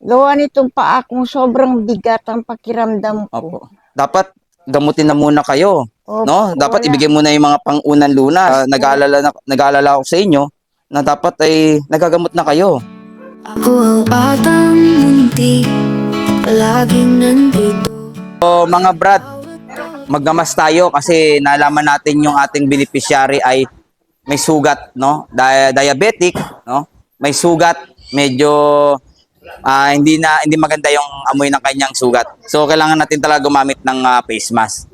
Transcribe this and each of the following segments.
Gawa nitong paa kong sobrang bigat ang pakiramdam ko. Opo. Dapat gamutin na muna kayo. Opo, No? Dapat wala. ibigay mo na yung mga pang-unang luna. nag-aalala, na, nag-aalala ako sa inyo na dapat ay nagagamot na kayo. Ako ang batang munti Palaging nandito So, mga brad, maggamas tayo kasi nalaman natin yung ating beneficiary ay may sugat, no? Di- diabetic, no? May sugat, medyo ah, hindi na hindi maganda yung amoy ng kanyang sugat. So kailangan natin talaga gumamit ng ah, face mask.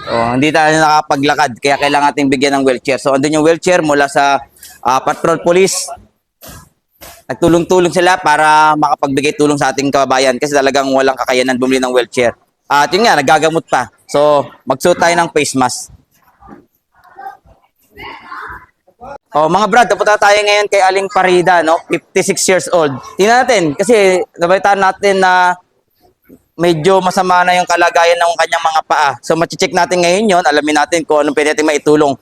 So, hindi tayo nakapaglakad kaya kailangan natin bigyan ng wheelchair. So andun yung wheelchair mula sa ah, Patrol Police. Nagtulong-tulong sila para makapagbigay tulong sa ating kababayan kasi talagang walang kakayanan bumili ng wheelchair. At yun nga, nagagamot pa. So, magsuot tayo ng face mask. Oh, mga brad, napunta tayo ngayon kay Aling Parida, no? 56 years old. Tingnan natin kasi nabalitaan natin na medyo masama na yung kalagayan ng kanyang mga paa. So, machi-check natin ngayon yon, alamin natin kung anong pwede natin maitulong.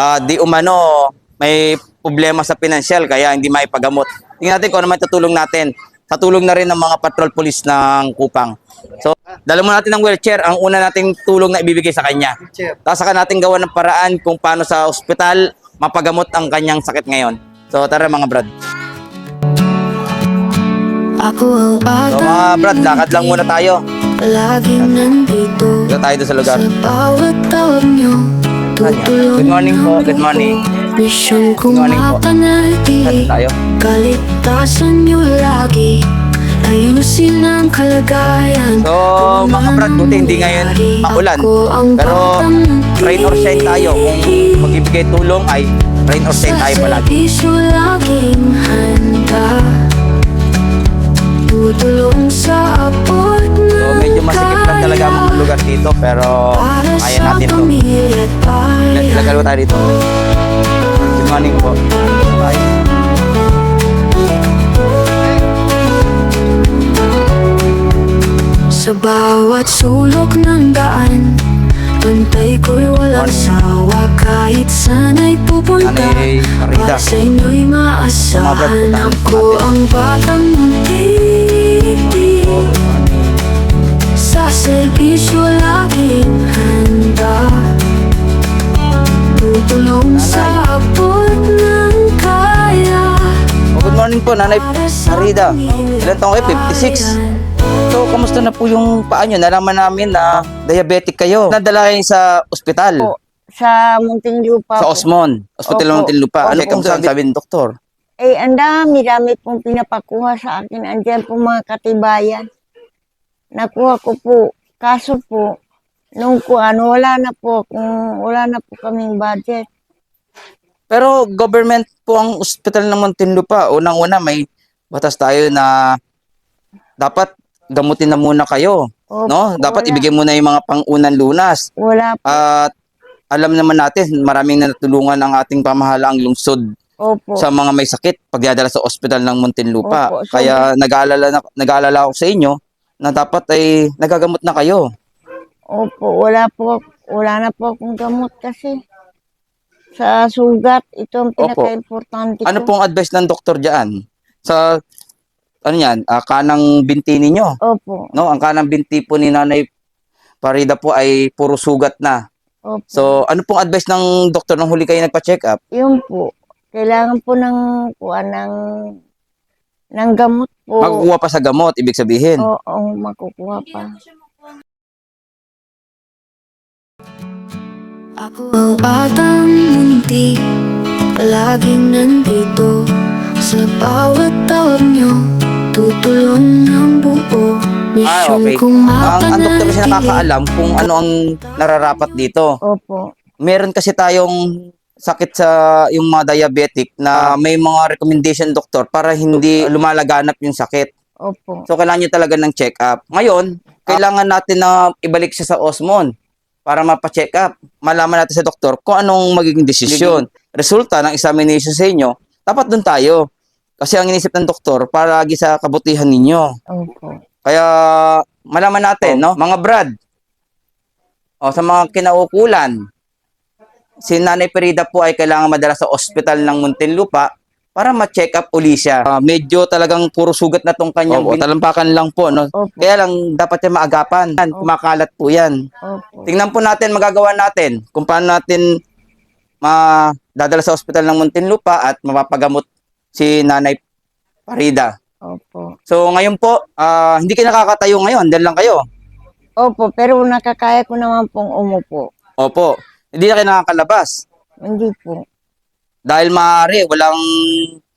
Ah, di umano, may problema sa pinansyal kaya hindi maipagamot. Tingnan natin kung ano may tutulong natin. Sa tulong na rin ng mga patrol police ng Kupang. So, dala mo natin ng wheelchair. Ang una nating tulong na ibibigay sa kanya. Tapos saka natin gawa ng paraan kung paano sa ospital mapagamot ang kanyang sakit ngayon. So, tara mga brad. Ako ang So, mga brad, lakad lang muna tayo. Palaging nandito Dito tayo doon sa lugar. Sa bawat tawag nyo Tutulong Good morning po, good morning. Misyon kong Good morning po. tayo? Kaligtasan nyo lagi Ayusin ang kalagayan So, mga brad, buti hindi ngayon maulan. Pero, rain or shine tayo. Kung magbibigay tulong ay rain or shine tayo palagi. Sa laging handa Tutulong sa abot So, medyo masikip lang talaga ang mga lugar dito. Pero, kaya natin to. Lagalo tayo dito. Good morning po. Bye. Sa bawat sulok ng daan Pantay ko'y walang sawa. Kahit sana'y pupunta. Para sa inyo'y maasahan Ako ang batang munti. Sa serbisyo laging handa. Tutulong sa abot ng kaya. Oh, good morning po, Nanay pamilya Ilan taong kayo? 56? So, kamusta na po yung paa nyo? Nalaman namin na diabetic kayo. Nadala kayo sa ospital. Po, sa Muntinlupa Sa po. Osmon. Hospital Opo. Muntinlupa. Ano Opo. kung sabi, sabi ng doktor? Eh, ang dami, dami pong pinapakuha sa akin. Andiyan po mga katibayan. Nakuha ko po. Kaso po, nung ko ano, wala na po, kung wala na po kaming budget. Pero government po ang ospital ng Muntinlupa. Unang-una may batas tayo na dapat gamutin na muna kayo. Opo, No? Dapat wala, ibigay mo na yung mga pang-unang lunas. Wala po. At alam naman natin, maraming natulungan ang ating pamahalaang lungsod Opo. sa mga may sakit pagdadala sa ospital ng Muntinlupa. Opo, so- Kaya nag-aalala, na, nag-aalala ako sa inyo na dapat ay nagagamot na kayo. Opo, wala po, wala na po akong gamot kasi sa sugat, ito ang pinaka-importante Ano pong advice ng doktor diyan? Sa ano yan, ah, kanang binti ninyo. Opo, No, ang kanang binti po ni Nanay Parida po ay puro sugat na. opo. So, ano pong advice ng doktor nung huli kayo nagpa-check up? Yun po, kailangan po ng, kuha ng, ng gamot po. Magkukuha pa sa gamot, ibig sabihin. Oo, makukuha pa. Ako ang batang munti Palaging nandito Sa bawat tawag nyo Tutulong ng buo Ah, okay. kong Ang, ang doktor kasi nakakaalam kung ano ang nararapat dito. Opo, Meron kasi tayong sakit sa yung mga diabetic na may mga recommendation doktor para hindi lumalaganap yung sakit. opo. So kailangan nyo talaga ng check-up. Ngayon, kailangan natin na ibalik siya sa Osmon para mapa-check up. Malaman natin sa doktor kung anong magiging desisyon. Resulta ng examination sa inyo, dapat doon tayo. Kasi ang inisip ng doktor para lagi sa kabutihan ninyo. Opo. Kaya malaman natin, no? Mga brad, o sa mga kinaukulan, si Nanay Perida po ay kailangan madala sa ospital ng Muntinlupa para ma-check up uli siya. Ah, medyo talagang puro sugat na tong kanyang Opo. talampakan lang po. No? Opo. Kaya lang, dapat yan maagapan. Yan, Kumakalat po yan. Opo. Tingnan po natin, magagawa natin kung paano natin madadala sa ospital ng Muntinlupa at mapapagamot si Nanay Parida. Opo. So ngayon po, ah, hindi kayo nakakatayo ngayon, dahil lang kayo. Opo, pero nakakaya ko naman pong umupo. Opo, hindi na kayo nakakalabas. Hindi po. Dahil maaari, walang...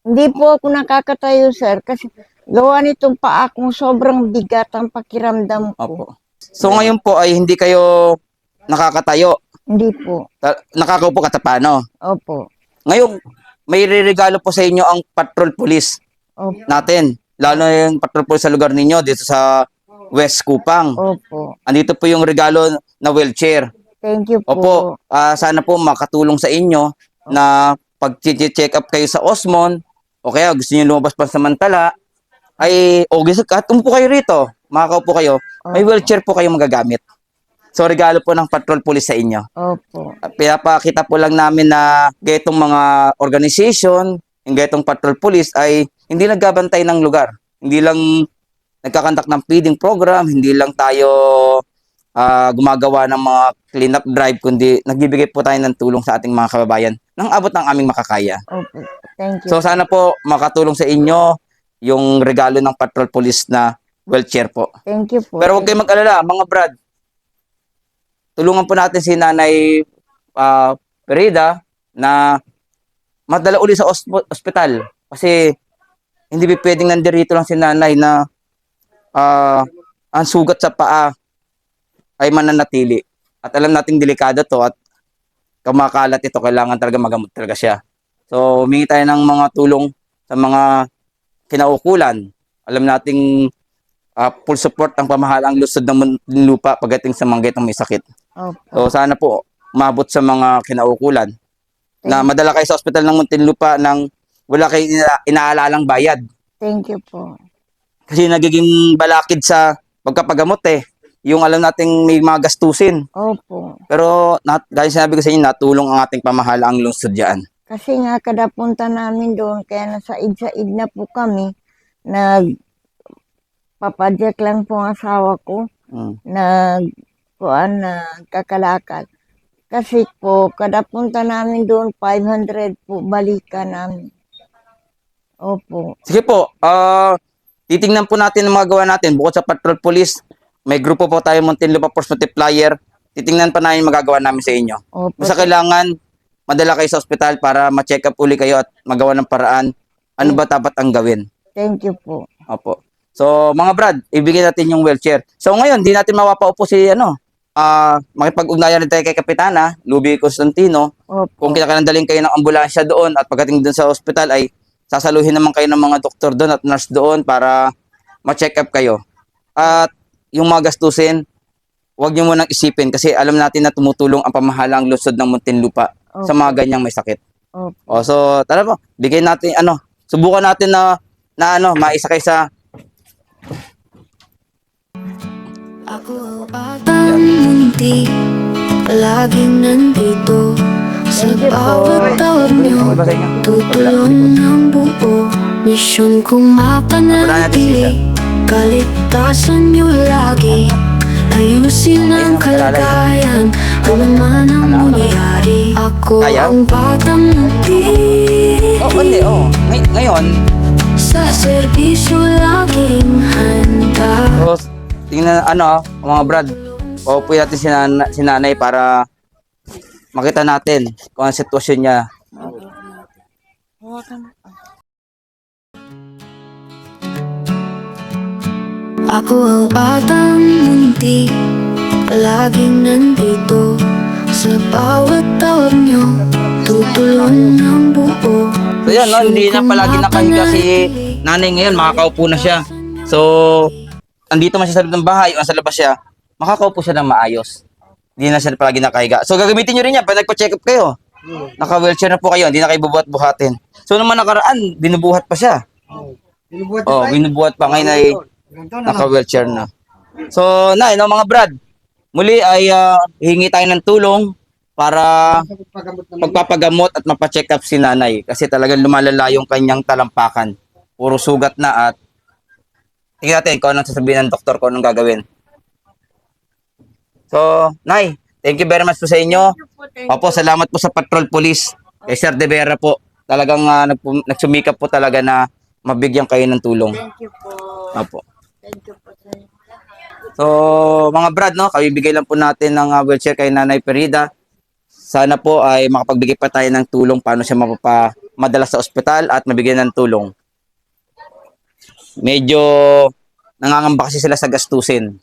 Hindi po ako nakakatayo, sir, kasi gawa nitong paa kong sobrang bigat ang pakiramdam ko. Opo. So ngayon po ay hindi kayo nakakatayo. Hindi po. Ta- Nakakaupo ka paano? Opo. Ngayon, may regalo po sa inyo ang patrol police Opo. natin. Lalo na yung patrol police sa lugar ninyo dito sa West Kupang. Opo. Andito po yung regalo na wheelchair. Thank you po. Opo, ah, sana po makatulong sa inyo na pag check up kayo sa Osmon o kaya gusto niyo lumabas pa samantala ay o gusto kahit umupo kayo rito, makakaupo kayo, may wheelchair po kayo magagamit. So regalo po ng patrol police sa inyo. Opo. Pinapakita po lang namin na getong mga organization, yung getong patrol police ay hindi nagbabantay ng lugar. Hindi lang nagkakandak ng feeding program, hindi lang tayo ah, gumagawa ng mga cleanup drive, kundi nagbibigay po tayo ng tulong sa ating mga kababayan nang abot ng aming makakaya. Opo. Thank you. So sana po makatulong sa inyo yung regalo ng patrol police na wheelchair po. Thank you po. Pero huwag kayong mag-alala, mga brad. Tulungan po natin si Nanay ah, Perida na madala uli sa osp- ospital. Kasi hindi pa pwedeng nandirito lang si Nanay na ah, ang sugat sa paa ay mananatili. At alam nating delikado to at kamakalat ito, kailangan talaga magamot talaga siya. So, humingi tayo ng mga tulong sa mga kinaukulan. Alam nating ah, full support ang pamahalang lusod ng Muntinlupa pagdating sa mga getong may sakit. Opo. So sana po umabot sa mga kinaukulan na madala kayo sa ospital ng Muntinlupa nang wala kayo ina- inaalalang bayad. Thank you po. Kasi nagiging balakid sa pagkapagamot eh. Yung alam nating may mga gastusin. Opo. Pero nat, dahil sinabi ko sa inyo, natulong ang ating pamahalaang lungsod dyan. Kasi nga kada punta namin doon, kaya nasa id na po kami, nag papadyak lang po ang asawa ko, Mm. nag kuan na kakalakad. Kasi po, kada punta namin doon, 500 po balikan namin. Opo. Sige po, ah titingnan po natin ang mga gawa natin. Bukod sa patrol police, may grupo po tayo Muntinlupa Force Multiplier. Titingnan pa namin yung magagawa namin sa inyo. Opo. Basta kailangan madala kayo sa ospital para ma-check up uli kayo at magawa ng paraan. Ano ba dapat ang gawin? Thank you po. Opo. So, mga brad, ibigay natin yung wheelchair. So, ngayon, di natin mapapaupo si, ano, ah makipag-ugnayan rin tayo kay Kapitana, Luby Constantino. Opo. Kung kinakalandaling kayo ng ambulansya doon at pagdating doon sa ospital ay sasaluhin naman kayo ng mga doktor doon at nurse doon para ma-check up kayo. At yung mga gastusin, huwag niyo munang isipin kasi alam natin na tumutulong ang pamahalang lungsod ng Muntinlupa sa mga ganyang may sakit. Opo. O so, tara po, bigay natin ano, subukan natin na na ano, maisa kay sa munti Palaging nandito Sa bawat tawag niyo. Tutulong ng buo Misyon kong mapanatili. Kaligtasan niyo lagi. Ayusin ang kalagayan. Ano man ang mangyari Ako ang batang munti Oh, hindi, oh. Ngay- ngayon, Sa serbisyo laging handa. Tingnan ano, mga brad, paupuin natin si, nana, si nanay para makita natin kung ang sitwasyon niya. Ako ang batang munti Palaging nandito Sa bawat tawag niyo Tutulong ng buo So yan, no, hindi na palagi nakahiga si nanay ngayon, makakaupo na siya. So, andito man siya sa loob ng bahay, o sa labas siya, makakaupo siya ng maayos. Hindi na siya palagi nakahiga. So, gagamitin nyo rin yan, pag nagpa-check up kayo. Naka-wheelchair na po kayo, hindi na kayo bubuhat-buhatin. So, naman nakaraan, binubuhat pa siya. Binubuhat Oh, binubuhat pa. Ngayon ay naka-wheelchair na. So, na, no, mga brad, muli ay ah, hingi tayo ng tulong para pagpapagamot at mapacheck up si nanay kasi talagang lumalala yung kanyang talampakan. Puro sugat na at tingnan natin kung anong sasabihin ng doktor, kung anong gagawin. So, Nay, thank you very much po sa inyo. Opo, salamat po sa Patrol Police. Kay Sir De Vera po. Talagang ah, nagpum- nagsumikap po talaga na mabigyan kayo ng tulong. Thank you po. Opo. Thank you po, sir. So, mga brad, no, kabibigay lang po natin ng uh, wheelchair kay Nanay Perida. Sana po ay makapagbigay pa tayo ng tulong paano siya mapapa madala sa ospital at mabigyan ng tulong. Medyo nangangamba kasi sila sa gastusin.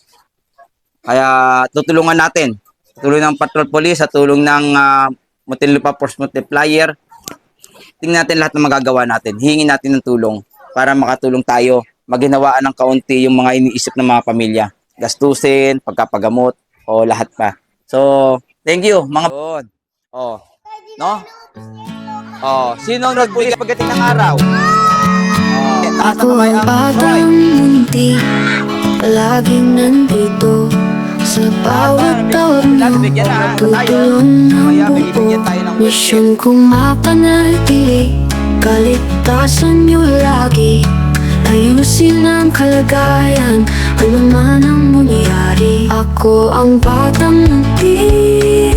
Kaya tutulungan natin. Tulong ng Patrol Police at tulong ng uh, Muntinlupa Force Multiplier. Tingnan natin lahat ng magagawa natin. Hingin natin ng tulong para makatulong tayo. Maginawaan ng kaunti yung mga iniisip ng mga pamilya. Gastusin, pagkapagamot, o lahat pa. So, thank you mga Oh. No? Oh, sino ang nagbigay pagdating ng araw? Oh, Ako ang batang munti Palaging nandito Sa bawat taon mo. Tutulong ng ng Misyon kong mapanatili. Kaligtasan niyo lagi. Ayusin ang kalagayan. Ano man ang mangyari Ako ang batang munti